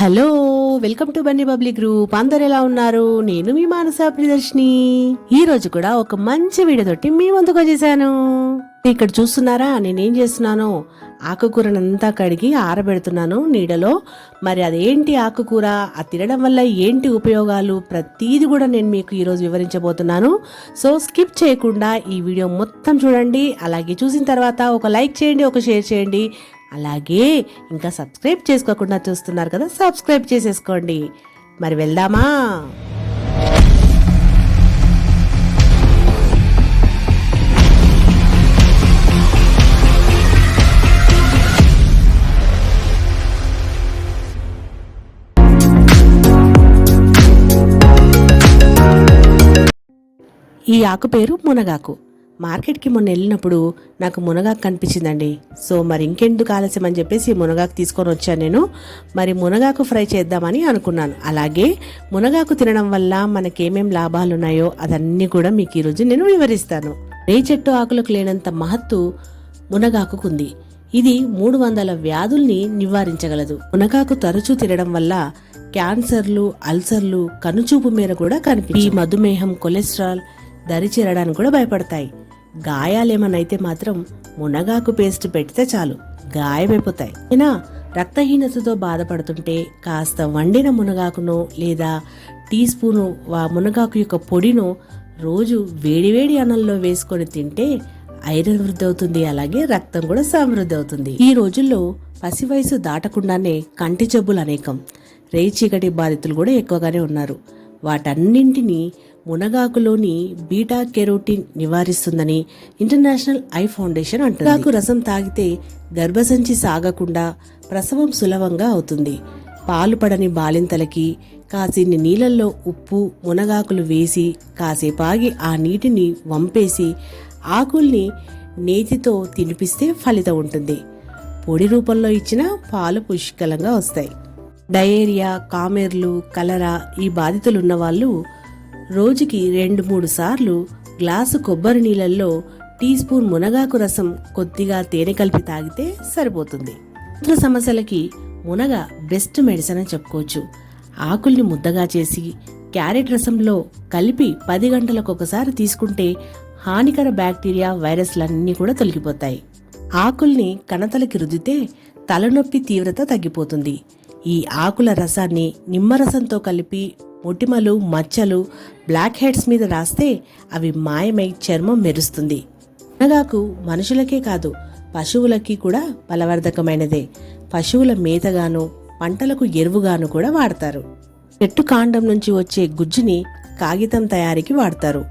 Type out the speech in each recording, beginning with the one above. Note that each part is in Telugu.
Hello welcome to Bunny public group. అందరు ఎలా ఉన్నారు? నేను మీ మానస ప్రియదర్శిని. ఈ రోజు కూడా ఒక మంచి వీడియో తోటి మీ ముందుకు వచ్చేసాను. ఇక్కడ చూస్తున్నారా నేనేం చేస్తున్నాను? ఆకుకూరనంతా కడిగి ఆరబెడుతున్నాను నీడలో. మరి అదేంటి ఆకుకూర? ఆ తినడం వల్ల ఏంటి ఉపయోగాలు? ప్రతీది కూడా నేను మీకు ఈరోజు వివరించబోతున్నాను. సో స్కిప్ చేయకుండా ఈ వీడియో మొత్తం చూడండి. అలాగే చూసిన తర్వాత ఒక లైక్ చేయండి ఒక షేర్ చేయండి. అలాగే ఇంకా సబ్స్క్రైబ్ చేసుకోకుండా చూస్తున్నారు కదా సబ్స్క్రైబ్ చేసేసుకోండి. మరి వెళ్దామా? ఈ ఆకు పేరు మునగాకు. మార్కెట్కి మొన్న వెళ్ళినప్పుడు నాకు మునగాకు కనిపించిందండి. సో మరి ఇంకెందుకు ఆలస్యం అని చెప్పేసి మునగాకు తీసుకొని వచ్చాను నేను. మరి మునగాకు ఫ్రై చేద్దామని అనుకున్నాను. అలాగే మునగాకు తినడం వల్ల మనకేమేం లాభాలు ఉన్నాయో అదన్నీ కూడా మీకు ఈరోజు నేను వివరిస్తాను. రే చెట్టు ఆకులకు లేనంత మహత్తు మునగాకుకుంది. ఇది మూడు వందల వ్యాధుల్ని నివారించగలదు. మునగాకు తరచూ తినడం వల్ల క్యాన్సర్లు అల్సర్లు కనుచూపు మేర కూడా కనిపి మధుమేహం కొలెస్ట్రాల్ దరి చేరడానికి కూడా భయపడతాయి. గాయాలేమనైతే మాత్రం మునగాకు పేస్ట్ పెడితే చాలు గాయమైపోతాయి. అయినా రక్తహీనతతో బాధపడుతుంటే కాస్త వండిన మునగాకును లేదా టీ స్పూను మునగాకు యొక్క పొడిను రోజు వేడివేడి అన్నంలో వేసుకొని తింటే ఐరన్ వృద్ధి అవుతుంది అలాగే రక్తం కూడా సమృద్ధి అవుతుంది ఈ రోజుల్లో పసి వయసు దాటకుండానే కంటి జబ్బులు అనేకం. రేయి చీకటి బాధితులు కూడా ఎక్కువగానే ఉన్నారు. వాటన్నింటినీ మునగాకులోని బీటా కెరోటిన్ నివారిస్తుందని ఇంటర్నేషనల్ ఐ ఫౌండేషన్ అంటుంది. మునగాకు రసం తాగితే గర్భసంచి సాగకుండా ప్రసవం సులభంగా అవుతుంది. పాలు పడని బాలింతలకి కాసిన్ని నీళ్ళల్లో ఉప్పు మునగాకులు వేసి కాసేపాగి ఆగి ఆ నీటిని వంపేసి ఆకుల్ని నేతితో తినిపిస్తే ఫలితం ఉంటుంది. పొడి రూపంలో ఇచ్చిన పాలు పుష్కలంగా వస్తాయి. డయేరియా కామెర్లు కలరా ఈ బాధితులున్న వాళ్ళు రోజుకి రెండు మూడు సార్లు గ్లాసు కొబ్బరి నీళ్ళల్లో టీ స్పూన్ మునగాకు రసం కొద్దిగా తేనె కలిపి తాగితే సరిపోతుంది. మూత్ర సమస్యలకి మునగ బెస్ట్ మెడిసిన్ అని చెప్పుకోవచ్చు. ఆకుల్ని ముద్దగా చేసి క్యారెట్ రసంలో కలిపి పది గంటలకు ఒకసారి తీసుకుంటే హానికర బ్యాక్టీరియా వైరస్లన్నీ కూడా తొలగిపోతాయి. ఆకుల్ని కణతలకి రుద్దితే తలనొప్పి తీవ్రత తగ్గిపోతుంది. ఈ ఆకుల రసాన్ని నిమ్మరసంతో కలిపి మొటిమలు మచ్చలు బ్లాక్ హెడ్స్ మీద రాస్తే అవి మాయమై చర్మం మెరుస్తుంది. మునగాకు మనుషులకే కాదు పశువులకి కూడా బలవర్ధకమైనదే. పశువుల మేతగాను పంటలకు ఎరువుగాను కూడా వాడతారు. చెట్టు కాండం నుంచి వచ్చే గుజ్జుని కాగితం తయారీకి వాడతారు.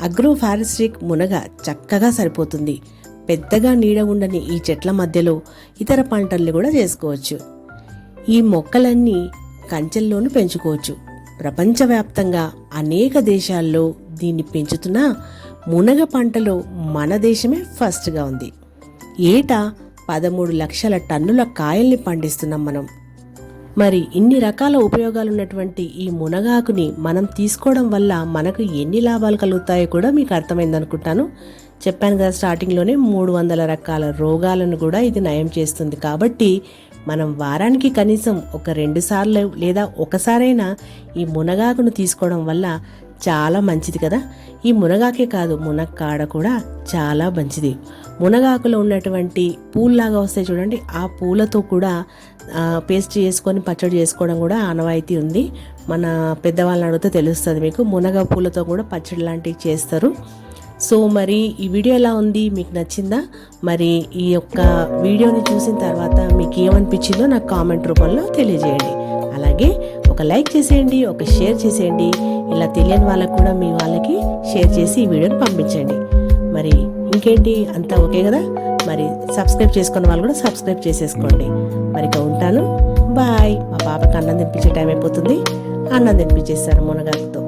అగ్రోఫారెస్ట్రిక్ మునగ చక్కగా సరిపోతుంది. పెద్దగా నీడ ఉండని ఈ చెట్ల మధ్యలో ఇతర పంటల్ని కూడా చేసుకోవచ్చు. ఈ మొక్కలన్నీ కంచెల్లోనూ పెంచుకోవచ్చు. ప్రపంచవ్యాప్తంగా అనేక దేశాల్లో దీన్ని పెంచుతున్న మునగ పంటలో మన దేశమే ఫస్ట్గా ఉంది. ఏటా పదమూడు లక్షల టన్నుల కాయల్ని పండిస్తున్నాం మనం. మరి ఇన్ని రకాల ఉపయోగాలున్నటువంటి ఈ మునగాకుని మనం తీసుకోవడం వల్ల మనకు ఎన్ని లాభాలు కలుగుతాయో కూడా మీకు అర్థమైందనుకుంటాను. చెప్పాను కదా స్టార్టింగ్లోనే మూడు వందల రకాల రోగాలను కూడా ఇది నయం చేస్తుంది. కాబట్టి మనం వారానికి కనీసం ఒక రెండు సార్లు లేదా ఒకసారైనా ఈ మునగాకును తీసుకోవడం వల్ల చాలా మంచిది కదా. ఈ మునగాకే కాదు మునక్కాడ కూడా చాలా మంచిది. మునగాకులో ఉన్నటువంటి పూల్లాగా వస్తాయి చూడండి. ఆ పూలతో కూడా పేస్ట్ చేసుకొని పచ్చడి చేసుకోవడం కూడా ఆనవాయితీ ఉంది. మన పెద్దవాళ్ళని అడిగితే తెలుస్తుంది మీకు. మునగ పూలతో కూడా పచ్చడి లాంటివి చేస్తారు. సో మరి ఈ వీడియో ఎలా ఉంది? మీకు నచ్చిందా? మరి ఈ యొక్క వీడియోని చూసిన తర్వాత మీకు ఏమనిపించిందో నాకు కామెంట్ రూపంలో తెలియజేయండి. అలాగే ఒక లైక్ చేసేయండి ఒక షేర్ చేసేయండి. ఇలా తెలియని వాళ్ళకు కూడా మీ వాళ్ళకి షేర్ చేసి ఈ వీడియోని పంపించండి. మరి ఇంకేంటి? అంతా ఓకే కదా? మరి సబ్స్క్రైబ్ చేసుకున్న వాళ్ళు కూడా సబ్స్క్రైబ్ చేసేసుకోండి. మరి ఇక ఉంటాను. బాయ్. మా పాపకి అన్నం తినిపించే టైం అయిపోతుంది. అన్నం తినిపించేస్తాను మునగాకుతో.